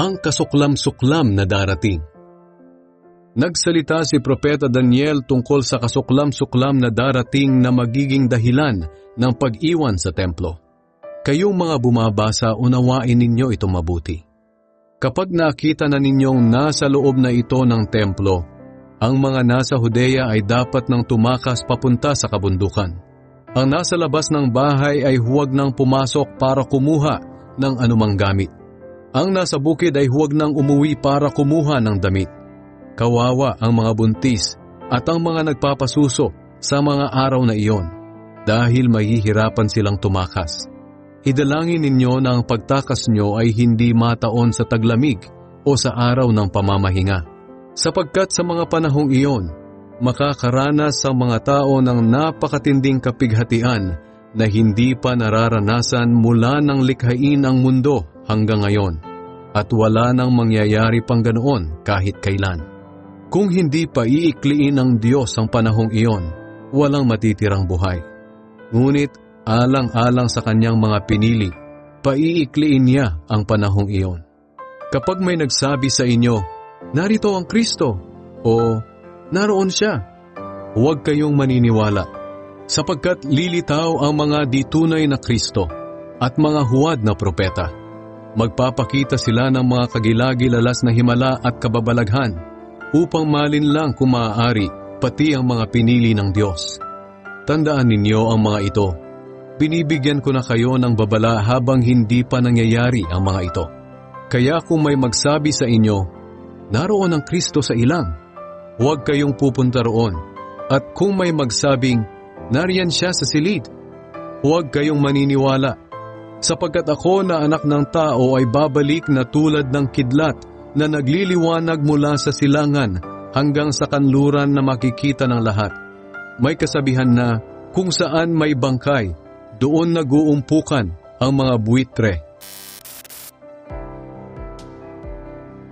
ang kasuklam-suklam na darating. Nagsalita si Propeta Daniel tungkol sa kasuklam-suklam na darating na magiging dahilan ng pag-iwan sa templo. Kayong mga bumabasa, unawain ninyo ito mabuti. Kapag nakita na ninyong nasa loob na ito ng templo, ang mga nasa Hudeya ay dapat nang tumakas papunta sa kabundukan. Ang nasa labas ng bahay ay huwag nang pumasok para kumuha ng anumang gamit. Ang nasa bukid ay huwag nang umuwi para kumuha ng damit Kawawa ang mga buntis at ang mga nagpapasuso sa mga araw na iyon dahil mahihirapan silang tumakas. Idalangin ninyo na ang pagtakas nyo ay hindi mataon sa taglamig o sa araw ng pamamahinga. Sapagkat sa mga panahong iyon, makakaranas sa mga tao ng napakatinding kapighatian na hindi pa nararanasan mula ng likhain ang mundo hanggang ngayon at wala nang mangyayari pang ganoon kahit kailan. Kung hindi pa iikliin ng Diyos ang panahong iyon, walang matitirang buhay. Ngunit alang-alang sa kanyang mga pinili, paiikliin niya ang panahong iyon. Kapag may nagsabi sa inyo, narito ang Kristo, o naroon siya, huwag kayong maniniwala, sapagkat lilitaw ang mga ditunay na Kristo at mga huwad na propeta. Magpapakita sila ng mga kagilagilalas na himala at kababalaghan upang malin lang kung maaari pati ang mga pinili ng Diyos. Tandaan ninyo ang mga ito. Binibigyan ko na kayo ng babala habang hindi pa nangyayari ang mga ito. Kaya kung may magsabi sa inyo, naroon ang Kristo sa ilang, huwag kayong pupunta roon. At kung may magsabing, nariyan siya sa silid, huwag kayong maniniwala. Sapagkat ako na anak ng tao ay babalik na tulad ng kidlat na nagliliwanag mula sa silangan hanggang sa kanluran na makikita ng lahat. May kasabihan na kung saan may bangkay, doon naguumpukan ang mga buitre